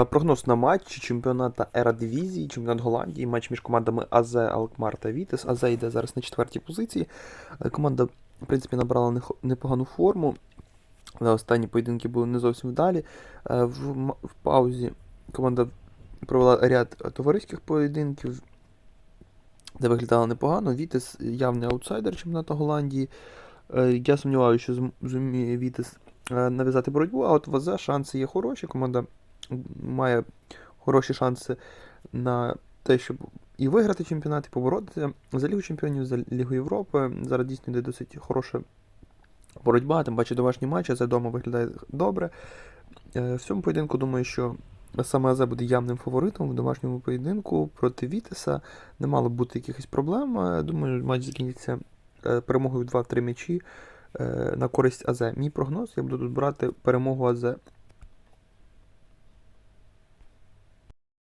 Е, Прогноз на матч чемпіоната Ерадивізії, чемпіонат Голландії, матч між командами АЗ, Алкмар та Вітес. АЗ йде зараз на четвертій позиції. Е, Команда, в принципі, набрала непогану форму. На останні поєдинки були не зовсім вдалі. Е, В, в паузі команда провела ряд товариських поєдинків, де виглядала непогано. Вітес явний аутсайдер чемпіонату Голландії. Е, Я сумніваюся, що зуміє Вітес е, нав'язати боротьбу, а от в АЗ шанси є хороші. Команда має хороші шанси на те, щоб і виграти чемпіонат, і поборотися за Лігу Чемпіонів, за Лігу Європи. Зараз дійсно йде досить хороша боротьба, тим паче домашні матчі, за дома виглядає добре. Е, В цьому поєдинку думаю, що саме АЗ буде явним фаворитом в домашньому поєдинку проти Вітеса. Не мало б бути якихось проблем. Е, Думаю, матч закінчиться е, перемогою 2-3 м'ячі на користь АЗ. Мій прогноз, я буду тут брати перемогу АЗ